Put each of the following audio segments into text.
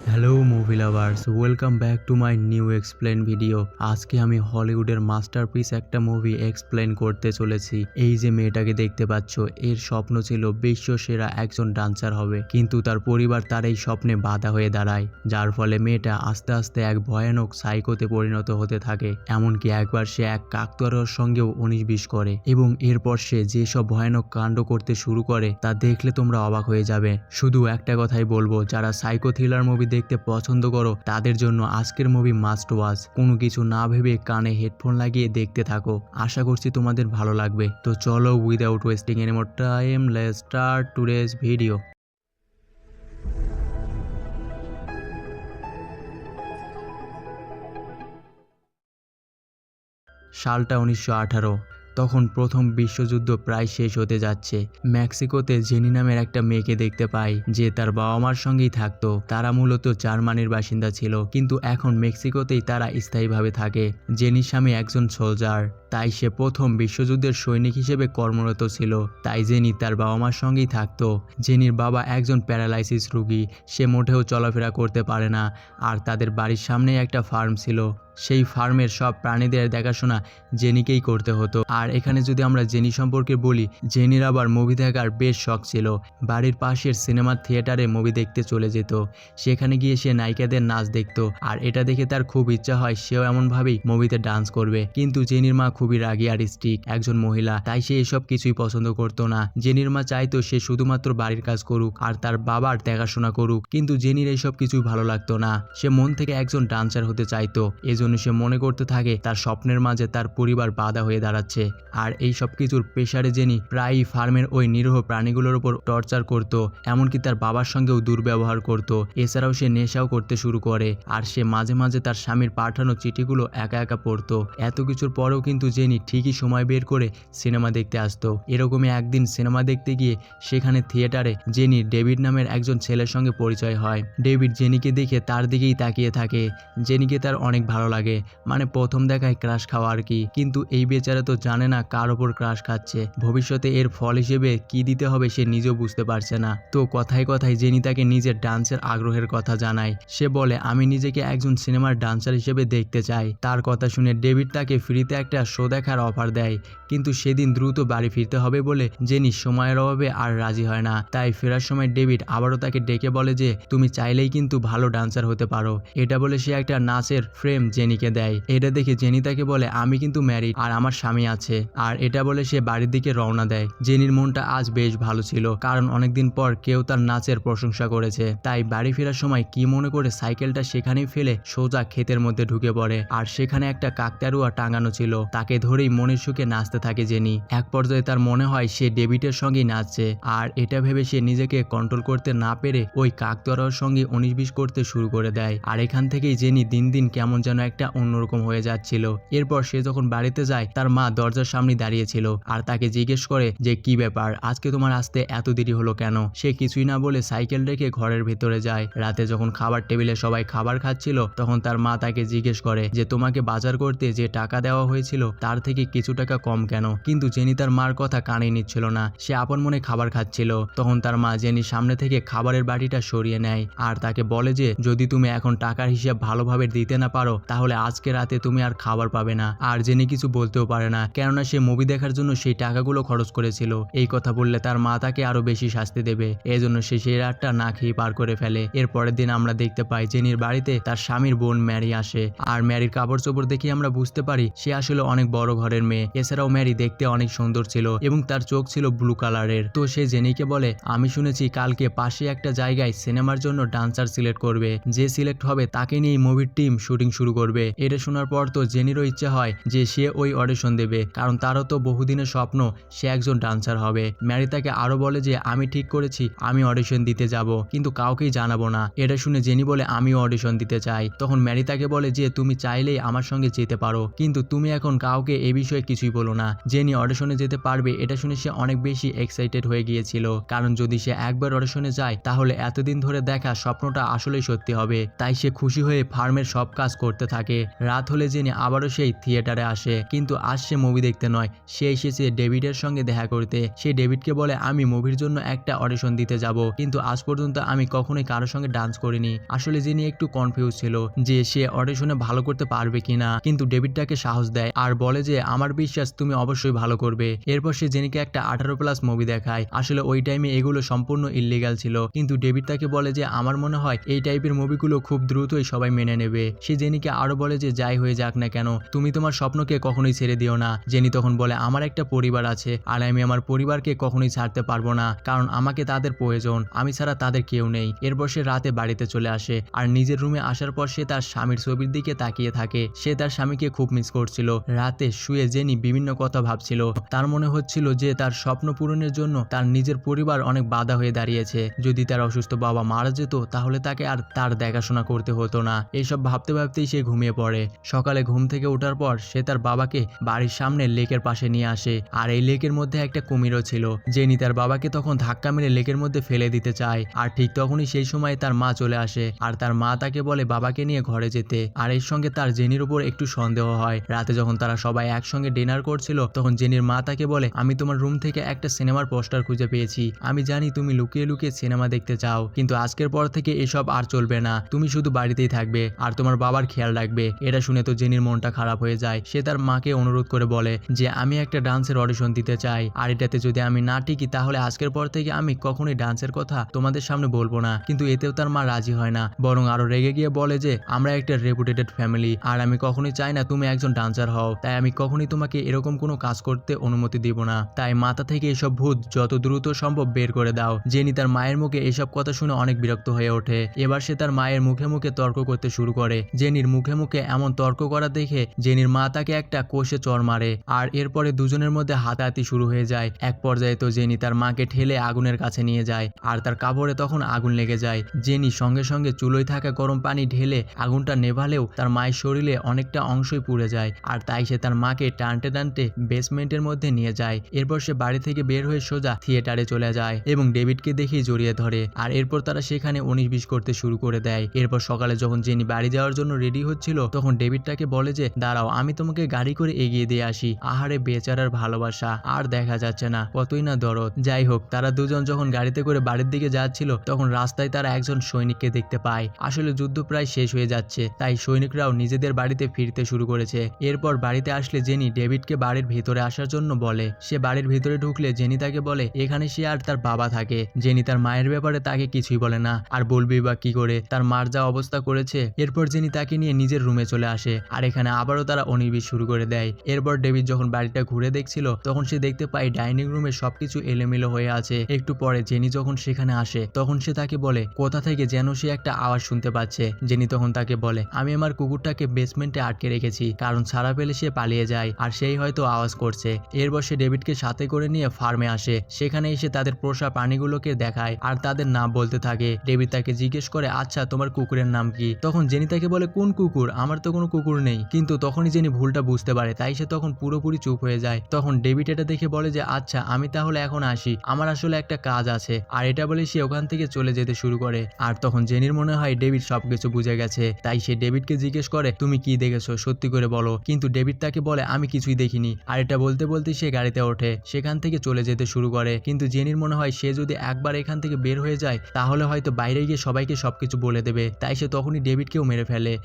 Hello movie lovers welcome back to my new explain video আজকে আমি হলিউডের masterpiece একটা মুভি এক্সপ্লেন করতে চলেছি। এই যে মেয়েটাকে দেখতে পাচ্ছ, এর স্বপ্ন ছিল বিশ্ব সেরা একজন ডান্সার হবে। কিন্তু তার পরিবার তার এই স্বপ্নে বাধা হয়ে দাঁড়ায়। যার ফলে মেয়েটা আস্তে আস্তে এক ভয়ানক সাইকোতে পরিণত হতে থাকে। এমনকি একবার সে এক কাকতারুয়ার সঙ্গেও উনিশ বিশ করে। এবং এরপর সে যেসব ভয়ানক কাণ্ড করতে শুরু করে, তা দেখলে তোমরা অবাক হয়ে যাবে। শুধু একটা কথাই বলব, যারা সাইকো থ্রিলার মুভি দেখতে পছন্দ করো, তাদের জন্য আজকের মুভি মাস্ট ওয়াচ কোনো কিছু না ভেবে কানে হেডফোন লাগিয়ে দেখতে থাকো। আশা করছি তোমাদের ভালো লাগবে। তো চলো without wasting any more time let's start today's video সালটা উনিশশো আঠারো। তখন প্রথম বিশ্বযুদ্ধ প্রায় শেষ হতে যাচ্ছে। মেক্সিকোতে জেনি নামের একটা মেয়েকে দেখতে পাই, যে তার বাবা মার সঙ্গেই থাকতো। তারা মূলত জার্মানির বাসিন্দা ছিল, কিন্তু এখন মেক্সিকোতেই তারা স্থায়ীভাবে থাকে। জেনির স্বামী একজন সোলজার, তাই সে প্রথম বিশ্বযুদ্ধের সৈনিক হিসেবে কর্মরত ছিল, তাই জেনি তার বাবা মার সঙ্গেই থাকতো। জেনির বাবা একজন প্যারালাইসিস রুগী, সে মোটেও চলাফেরা করতে পারে না, আর তাদের বাড়ির সামনেই একটা ফার্ম ছিল। সেই ফার্মের সব প্রাণীদের দেখাশোনা জেনিকেই করতে হতো। আর এখানে যদি আমরা জেনি সম্পর্কে বলি, জেনির আবার মুভি দেখার বেশ শখ ছিল। বাড়ির পাশের সিনেমা থিয়েটারে মুভি দেখতে চলে যেত। সেখানে গিয়ে সে নায়িকাদের নাচ দেখতো। আর এটা দেখে তার খুব ইচ্ছা হয় সেও এমনভাবেই মুভিতে ডান্স করবে। কিন্তু জেনির মা খুবই রাগী আর স্ট্রিক একজন মহিলা, তাই সে এসব কিছুই পছন্দ করতো না। জেনির মা চাইতো সে শুধুমাত্র বাড়ির কাজ করুক আর তার বাবার দেখাশোনা করুক। কিন্তু জেনির এইসব কিছুই ভালো লাগতো না। সে মন থেকে একজন ডান্সার হতে চাইতো। এজন্য সে মনে করতে থাকে তার স্বপ্নের মাঝে তার পরিবার বাধা হয়ে দাঁড়াচ্ছে। আর এই সব কিছুর পেশারে জেনি প্রায়ই ফার্মের ওই নিরীহ প্রাণীগুলোর উপর টর্চার করত, এমনকি তার বাবার সঙ্গেও দুর্ব্যবহার করত। এছাড়াও সে নেশাও করতে শুরু করে, আর সে মাঝে মাঝে তার স্বামীর পাঠানো চিঠিগুলো একা একা পড়তো। এত কিছুর পরেও কিন্তু জেনি ঠিকই সময় বের করে সিনেমা দেখতে আসতো। এরকমই একদিন সিনেমা দেখতে গিয়ে সেখানে থিয়েটারে জেনি ডেভিড নামের একজন ছেলের সঙ্গে পরিচয় হয়। ডেভিড জেনিকে দেখে তার দিকেই তাকিয়ে থাকে। জেনিকে তার অনেক ভালো লাগে। মানে প্রথম দেখায় ক্রাশ খাওয়া আর কি। কিন্তু এই বেচারা তো জানে না কার ওপর ক্রাশ খাচ্ছে। ভবিষ্যতে এর ফল হিসেবে কি দিতে হবে সে নিজেও বুঝতে পারছে না। তো কথায় কথায় জেনি তাকে নিজের ডান্সের আগ্রহের কথা জানায়। সে বলে, আমি নিজেকে একজন সিনেমার ডান্সার হিসেবে দেখতে চাই। তার কথা শুনে ডেভিড তাকে ফ্রিতে একটা শো দেখার অফার দেয়। কিন্তু সেদিন দ্রুত বাড়ি ফিরতে হবে বলে জেনি সময়ের অভাবে আর রাজি হয় না। তাই ফেরার সময় ডেভিড আবারও তাকে ডেকে বলে যে, তুমি চাইলেই কিন্তু ভালো ডান্সার হতে পারো। এটা বলে সে একটা নাচের ফ্রেম জেনিকে দেয়। এটা দেখে জেনি তাকে বলে, আমি কিন্তু ম্যারিড আর আমার স্বামী আছে। আর এটা বলে সে বাড়ির দিকে রওনা দেয়। জেনির মনটা আজ বেশ ভালো ছিল, কারণ অনেকদিন পর কেউ তার নাচের প্রশংসা করেছে। তাই বাড়ি ফেরার সময় কি মনে করে সাইকেলটা সেখানেই ফেলে সোজা ক্ষেতের মধ্যে ঢুকে পড়ে। আর সেখানে একটা কাকতারুয়া টাঙানো ছিল। তাকে ধরেই মনের সুখে নাচতে থাকে জেনি। এক পর্যায়ে তার মনে হয় সে ডেভিডের সঙ্গেই নাচছে। আর এটা ভেবে সে নিজেকে কন্ট্রোল করতে না পেরে ওই কাকতারুয়ার সঙ্গে উনিশ বিশ করতে শুরু করে দেয়। আর এখান থেকেই জেনি দিন দিন কেমন যেন একটা অন্যরকম হয়ে যাচ্ছিল। এরপর সে যখন বাড়িতে যায়, তার মা দরজার সামনে দাঁড়িয়েছিল আর তাকে জিজ্ঞেস করে যে, কি ব্যাপার? আজকে তোমার আসতে এত দেরি হলো কেন? সে কিছুই না বলে সাইকেল রেখে ঘরের ভেতরে যায়। রাতে যখন খাবার টেবিলে সবাই খাবার খাচ্ছিল, তখন তার মা তাকে জিজ্ঞেস করে যে, তোমাকে বাজার করতে যে টাকা দেওয়া হয়েছিল, তার থেকে কিছু টাকা কম কেন? কিন্তু জেনি তার মার কথা কানে নিচ্ছিল না। সে আপন মনে খাবার খাচ্ছিল। তখন তার মা জেনি সামনে থেকে খাবারের বাটিটা সরিয়ে নেয় আর তাকে বলে যে, যদি তুমি এখন টাকার হিসাব ভালোভাবে দিতে না পারো, তাহলে আজকে রাতে তুমি আর খাবার পাবে না, আর জেনে কিছু বলতেও পারে না। কেননা সে মুভি দেখার জন্য সেই টাকাগুলো খরচ করেছিল। এই কথা বললে তার মা তাকে আরও বেশি শাস্তি দেবে। এজন্য সে সেই রাতটা না খেয়ে পার করে ফেলে। এর পরের দিন আমরা দেখতে পাই জেনির বাড়িতে তার স্বামীর বোন ম্যারি আসে। আর ম্যারির কাপড় চোপড় দেখে আমরা বুঝতে পারি সে আসলে অনেক বড় ঘরের মেয়ে। এছাড়াও ম্যারি দেখতে অনেক সুন্দর ছিল এবং তার চোখ ছিল ব্লু কালারের। তো সে জেনিকে বলে, আমি শুনেছি কালকে পাশে একটা জায়গায় সিনেমার জন্য ডান্সার সিলেক্ট করবে। যে সিলেক্ট হবে তাকে নিয়ে মুভির টিম শুটিং শুরু করবে। এটা শোনার পর তো জেনিরও ইচ্ছে হয় যে সে ওই অডিশন দেবে। কারণ তারও তো বহুদিনের স্বপ্ন, সে একজন ডান্সার হবে। ম্যারি তাকে আরও বলে যে, আমি ঠিক করেছি, আমি অডিশন দিতে যাব। কিন্তু কাউকেই জানাব না। এটা শুনে জেনি বলে, আমিও অডিশন দিতে চাই। তখন ম্যারি তাকে বলে যে, তুমি চাইলেই আমার সঙ্গে যেতে পারো। কিন্তু তুমি এখন কাউকে এ বিষয়ে কিছুই বলো না। জেনি অডিশনে যেতে পারবে, এটা শুনে সে অনেক বেশি এক্সাইটেড হয়ে গিয়েছিল। কারণ যদি সে একবার অডিশনে যায়, তাহলে এতদিন ধরে দেখা স্বপ্নটা আসলেই সত্যি হবে। তাই সে খুশি হয়ে ফার্মের সব কাজ করতে থাকে। রাত হলে জেনি আবারও সেই থিয়েটারে আসে। কিন্তু আজ সে মুভি দেখতে নয়, সে এসেছে ডেভিডের সঙ্গে দেখা করতে। সে ডেভিডকে বলে, আমি মুভির জন্য একটা অডিশন দিতে যাব, কিন্তু আজ পর্যন্ত আমি কখনোই কারোর সঙ্গে ডান্স করিনি। আসলে জেনি একটু কনফিউজ ছিল যে সে অডিশনে ভালো করতে পারবে কিনা। কিন্তু ডেভিড তাকে সাহস দেয় আর বলে যে, আমার বিশ্বাস, তুমি অবশ্যই ভালো করবে। এরপর সে জেনিকে একটা আঠারো প্লাস মুভি দেখায়। আসলে ওই টাইমে এগুলো সম্পূর্ণ ইলিগাল ছিল। কিন্তু ডেভিড তাকে বলে যে, আমার মনে হয় এই টাইপের মুভিগুলো খুব দ্রুতই সবাই মেনে নেবে। সে জেনিকে আরও বলে যে, যাই হয়ে যাক না কেন, তুমি তোমার স্বপ্নকে কখনোই ছেড়ে দিও না। জেনি তখন বলে, আমার একটা পরিবার আছে, আর আমি আমার পরিবারকে কখনোই ছাড়তে পারব না, কারণ আমাকে তাদের প্রয়োজন, আমি ছাড়া তাদের কেউ নেই। এরপর সে রাতে বাড়িতে চলে আসে, আর নিজের রুমে আসার পর সে তার স্বামীর ছবির দিকে তাকিয়ে থাকে। সে তার স্বামীকে খুব মিস করছিল। রাতে শুয়ে জেনি বিভিন্ন কথা ভাবছিল। তার মনে হচ্ছিল যে, তার স্বপ্ন পূরণের জন্য তার নিজের পরিবার অনেক বাধা হয়ে দাঁড়িয়েছে। যদি তার অসুস্থ বাবা মারা যেত, তাহলে তাকে আর তার দেখাশোনা করতে হতো না। এইসব ভাবতে ভাবতেই সে ঘুমিয়ে পড়ে। সকালে ঘুম থেকে ওঠার পর সে তার বাবাকে বাড়ির সামনে লেকের পাশে নিয়ে আসে। আর এই লেকের মধ্যে একটা কুমিরও ছিল জেনি তার বাবাকে তখন ধাক্কা মেরে লেকের মধ্যে ফেলে দিতে চায়। আর ঠিক তখনই সেই সময় তার মা চলে আসে, আর তার মা তাকে বলে বাবাকে নিয়ে ঘরে যেতে। আর এর সঙ্গে তার জেনির উপর একটু সন্দেহ হয়। রাতে যখন তারা সবাই একসঙ্গে ডিনার করছিল, তখন জেনির মা তাকে বলে, আমি তোমার রুম থেকে একটা সিনেমার পোস্টার খুঁজে পেয়েছি। আমি জানি তুমি লুকিয়ে লুকিয়ে সিনেমা দেখতে চাও, কিন্তু আজকের পর থেকে এসব আর চলবে না। তুমি শুধু বাড়িতেই থাকবে, আর তোমার বাবার খেয়াল রাখবে এটা শুনে তো জেনির মনটা খারাপ হয়ে যায়। সে তার মাকে অনুরোধ করে বলে যে, আমি একটা ডান্সের অডিশন দিতে চাই। আর এটাতে যদি আমি না টিকি, তাহলে আজকের পর থেকে আমি কখনোই ডান্সের কথা তোমাদের সামনে বলব না। কিন্তু এতেও তার মা রাজি হয় না। বরং আরও রেগে গিয়ে বলে যে, আমরা একটা রেপুটেটেড ফ্যামিলি। আর আমি কখনোই চাই না তুমি একজন ডান্সার হও। তাই আমি কখনোই তোমাকে এরকম কোনো কাজ করতে অনুমতি দিব না। তাই মাথা থেকে এসব ভূত যত দ্রুত সম্ভব বের করে দাও। জেনি তার মায়ের মুখে এসব কথা শুনে অনেক বিরক্ত হয়ে ওঠে। এবার সে তার মায়ের মুখে মুখে তর্ক করতে শুরু করে। জেনির মুখে মুখে মুখে এমন তর্ক করা দেখে জেনির মা তাকে একটা কোষে চর মারে, আর এরপরে দুজনের মধ্যে হাতাহাতি শুরু হয়ে যায়। এক পর্যায়ে তো জেনি তার মাকে ঠেলে আগুনের কাছে নিয়ে যায়, আর তার কাপড়ে তখন আগুন লেগে যায়। জেনি সঙ্গে সঙ্গে চুলোয় থাকা গরম পানি ঢেলে আগুনটা নেভালেও তার মায়ের শরীরে অনেকটা অংশই পুড়ে যায়, আর তাই সে তার মাকে টানতে টানতে বেসমেন্টের মধ্যে নিয়ে যায়। এরপর সে বাড়ি থেকে বের হয়ে সোজা থিয়েটারে চলে যায় এবং ডেভিডকে দেখেই জড়িয়ে ধরে, আর এরপর তারা সেখানে উনিশ বিশ করতে শুরু করে দেয়। এরপর সকালে যখন জেনি বাড়ি যাওয়ার জন্য রেডি হচ্ছিল তখন ডেভিড তাকে বলে যে, দাঁড়াও, আমি তোমাকে গাড়ি করে এগিয়ে দিয়ে আসি। আহারে বেচারার ভালোবাসা, আর দেখা যাচ্ছে না। কতই না দরদ। যাই হোক, তারা দুজন যখন গাড়িতে করে বাড়ির দিকে যাচ্ছিল, তখন রাস্তায় তারা একজন সৈনিককে দেখতে পায়। আসলে যুদ্ধ প্রায় শেষ হয়ে যাচ্ছে, তাই সৈনিকরাও নিজেদের বাড়িতে ফিরতে শুরু করেছে। এরপর বাড়িতে আসলে জেনি ডেভিডকে বাড়ির ভিতরে আসার জন্য বলে। সে বাড়ির ভিতরে ঢুকলে জেনি তাকে বলে, এখানে সে আর তার বাবা থাকে। জেনি তার মায়ের ব্যাপারে তাকে কিছুই বলে না। আর বলবি বা কি করে? তার মার যা অবস্থা করেছে। এরপর জেনি তাকে নিয়ে নিজের রুমে চলে আসে। আর এখানে আবারও তারা অনির্বিষ শুরু করে দেয়। এরপর ডেভিড যখন বাড়িটা ঘুরে দেখছিল, তখন সে দেখতে পায় ডাইনিং রুমে সবকিছু এলোমেলো হয়ে আছে। একটু পরে জেনি যখন সেখানে আসে, তখন সে তাকে বলে, কোথা থেকে যেন সে একটা আওয়াজ শুনতে পাচ্ছে? জেনি তখন তাকে বলে, আমি আমার কুকুরটাকে বেসমেন্টে আটকে রেখেছি, কারণ ছাড়া পেলে সে পালিয়ে যায়, আর সেই হয়তো আওয়াজ করছে। এরপর সে ডেভিডকে সাথে করে নিয়ে ফার্মে আসে। সেখানে এসে তাদের পোষা প্রাণীগুলোকে দেখায়, আর তাদের নাম বলতে থাকে। ডেভিড তাকে জিজ্ঞেস করে আচ্ছা তোমার কুকুরের নাম কি? তখন জেনি তাকে বলে, কোন কুকুর? আমার তো কোনো কুকুর নেই। কিন্তু তখনই জেনি ভুলটা বুঝতে পারে, তাই সে তখন পুরোপুরি চুপ হয়ে যায়। তখন ডেভিড এটা দেখে বলে যে আচ্ছা আমি তাহলে এখন আসি। আমার আসলে একটা কাজ আছে। আর এটা বলে সে ওখান থেকে চলে যেতে শুরু করে। আর তখন জেনির মনে হয় ডেভিড সবকিছু বুঝে গেছে। তাই সে ডেভিডকে জিজ্ঞেস করে, তুমি কি দেখেছ? সত্যি করে বলো। কিন্তু ডেভিড তাকে বলে, আমি কিছুই দেখিনি। আর এটা বলতে বলতে সে গাড়িতে ওঠে, সেখান থেকে চলে যেতে শুরু করে। কিন্তু জেনির মনে হয় সে যদি একবার এখান থেকে বের হয়ে যায়, তাহলে হয়তো বাইরে গিয়ে সবাইকে সবকিছু বলে দেবে। তাই সে তখনই ডেভিডকেও মেরে ফেলে।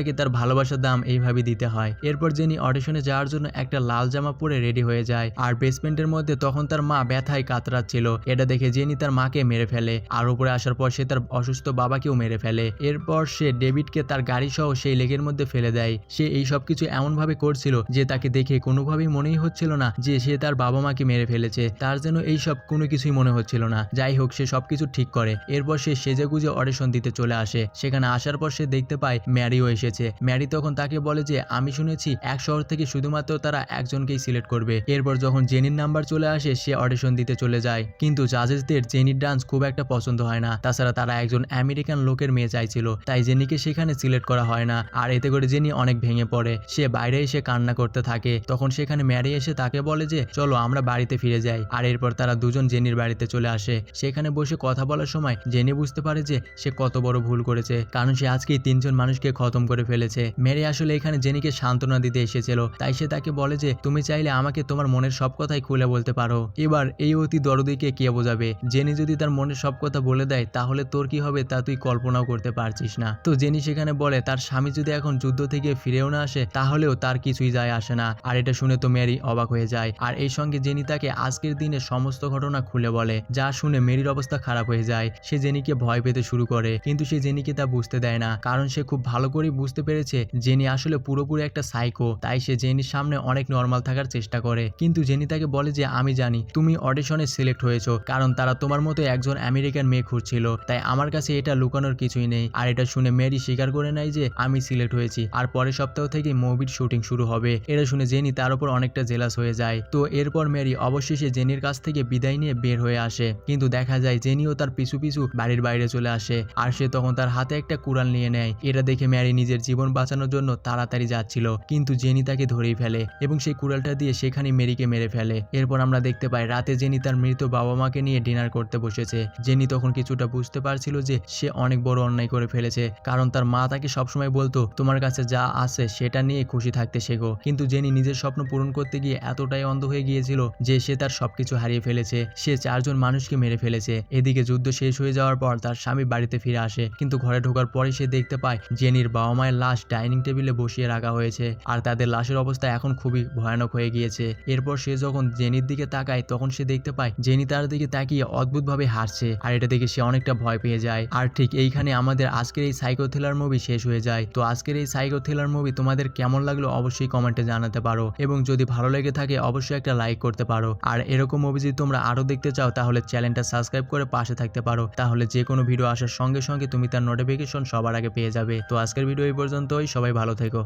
বেচারাকে তার ভালোবাসার দাম এইভাবে দিতে হয়। এরপর জেনি অডিশনে যাওয়ার জন্য একটা লাল জামা পরে রেডি হয়ে যায় আর বেসমেন্টের মধ্যে তখন তার মা ব্যথায় কাতরাচ্ছিল। এটা দেখে জেনি তার মাকে মেরে ফেলে আর উপরে আসার পর সে তার অসুস্থ বাবাকেও মেরে ফেলে। এরপর সে ডেভিডকে তার গাড়ি সহ সেই লেকের মধ্যে ফেলে দেয়। সে এই সব কিছু এমন ভাবে করছিল যে তাকে দেখে কোনোভাবেই মনেই হচ্ছিল না যে সে তার বাবা মাকে মেরে ফেলেছে। তার যেন এই সব কোনো কিছুই মনে হচ্ছিল না। যাই হোক, সে সবকিছু ঠিক করে। এরপর সে সেজে গুজে অডিশন দিতে চলে আসে। সেখানে আসার পর সে দেখতে পায় ম্যারিও এসেছে ম্যারি তখন তাকে বলে যে, আমি শুনেছি এক শহর থেকে শুধুমাত্র তারা একজনকেই সিলেক্ট করবে। এরপর যখন জেনির নাম্বার চলে আসে, সে অডিশন দিতে চলে যায়। কিন্তু জাজেসদের জেনির ডান্স খুব একটা পছন্দ হয় না। তাছাড়া তারা একজন আমেরিকান লোকের মেয়ে চাইছিল। তাই জেনিকে সেখানে সিলেক্ট করা হয় না। আর এতে করে জেনি অনেক ভেঙে পড়ে। সে বাইরে এসে কান্না করতে থাকে। তখন সেখানে ম্যারি এসে তাকে বলে যে, চলো, আমরা বাড়িতে ফিরে যাই। আর এরপর তারা দুজন জেনির বাড়িতে চলে আসে। সেখানে বসে কথা বলার সময় জেনি বুঝতে পারে যে, সে কত বড় ভুল করেছে। কারণ সে আজকেই তিনজন মানুষকে খতম করে ফেলেছে। ম্যারি আসলে এখানে জেনিকে সান্ত্বনা দিতে এসেছিল। তাই সে তাকে বলে যে, তুমি চাইলে আমাকে তোমার মনের সব কথাই খুলে বলতে পারো। এবার এই অতি দরদিকে কে বোঝাবে? জেনি যদি তার মনের সব কথা বলে দেয়, তাহলে তোর কি হবে তা তুই কল্পনাও করতে পারছিস না। তো জেনি সেখানে বলে, তার স্বামী যদি এখন যুদ্ধ থেকে ফিরেও না আসে, তাহলেও তার কিছুই যায় আসে না। আর এটা শুনে তো মেরি অবাক হয়ে যায়। আর এই সঙ্গে জেনি তাকে আজকের দিনে সমস্ত ঘটনা খুলে বলে, যা শুনে মেরির অবস্থা খারাপ হয়ে যায়। সে জেনিকে ভয় পেতে শুরু করে, কিন্তু সে জেনিকে তা বুঝতে দেয় না, কারণ সে খুব ভালো করেই বুঝতে পেরেছে জেনি আসলে পুরোপুরি একটা সাইকো তাই সে জেনির সামনে অনেক নর্মাল থাকার চেষ্টা করে। কিন্তু জেনি তাকে বলে যে, আমি জানি, তুমি অডিশনে সিলেক্ট হয়েছো, কারণ তারা তোমার মতো একজন আমেরিকান মেয়ে খুঁজছিল, তাই আমার কাছে এটা লুকানোর কিছুই নেই। আর এটা শুনে মেরি স্বীকার করে নেয় যে, আমি সিলেক্ট হয়েছি, আর পরের সপ্তাহ থেকে মুভির শুটিং শুরু হবে। এটা শুনে জেনি তার উপর অনেকটা জেলাস হয়ে যায়। তো এরপর মেরি অবশেষে জেনির কাছ থেকে বিদায় নিয়ে বের হয়ে আসে। কিন্তু দেখা যায় জেনিও তার পিছু পিছু বাড়ির বাইরে চলে আসে, আর সে তখন তার হাতে একটা কুড়াল নিয়ে নেয়। এটা দেখে ম্যারি নিজের জীবন বাঁচানোর জন্য তাড়াতাড়ি যাচ্ছিল, কিন্তু জেনি তাকে ধরেই ফেলে এবং সেই কুড়ালটা দিয়ে সেখানে মেরিকে মেরে ফেলে। এরপর আমরা দেখতে পাই রাতে জেনি তার মৃত বাবা মাকে নিয়ে ডিনার করতে বসেছে। জেনি তখন কিছুটা বুঝতে পারছিল যে সে অনেক বড় অন্যায় করে ফেলেছে, কারণ তার মা তাকে সবসময় বলতো, তোমার কাছে যা আছে সেটা নিয়ে খুশি থাকতে শেখো। কিন্তু জেনি নিজের স্বপ্ন পূরণ করতে গিয়ে এতটাই অন্ধ হয়ে গিয়েছিল যে সে তার সবকিছু হারিয়ে ফেলেছে। সে চারজন মানুষকে মেরে ফেলেছে। এদিকে যুদ্ধ শেষ হয়ে যাওয়ার পর তার স্বামী বাড়িতে ফিরে আসে, কিন্তু ঘরে ঢোকার পরে সে দেখতে পায় জেনির বাবা মায়ের লাশ ডাইনিং টেবিলে বসিয়ে রাখা হয়েছে আর তাদের লাশের অবস্থা এখন খুবই ভয়ানক হয়ে গিয়েছে। এরপর সে যখন জেনির দিকে তাকায়, তখন সে দেখতে পায়, জেনি তার দিকে তাকিয়ে অদ্ভুতভাবে হাসছে আর এটা দেখে সে অনেকটা ভয় পেয়ে যায়। আর ঠিক এইখানে আমাদের আজকের এই সাইকো থ্রিলার মুভি শেষ হয়ে যায়। তো আজকের এই সাইকো থ্রিলার মুভি তোমাদের কেমন লাগল অবশ্যই কমেন্টে জানাতে পারো এবং যদি ভালো লেগে থাকে অবশ্যই একটা লাইক করতে পারো। আর এরকম মুভি যদি তোমরা আরও দেখতে চাও, তাহলে চ্যানেলটা সাবস্ক্রাইব করে পাশে থাকতে পারো। তাহলে যে কোনো ভিডিও আসার সঙ্গে সঙ্গে তুমি তার নোটিফিকেশন সবার আগে পেয়ে যাবে। তো আজকের ভিডিও এই পর্যন্তই সবাই ভালো থেকো।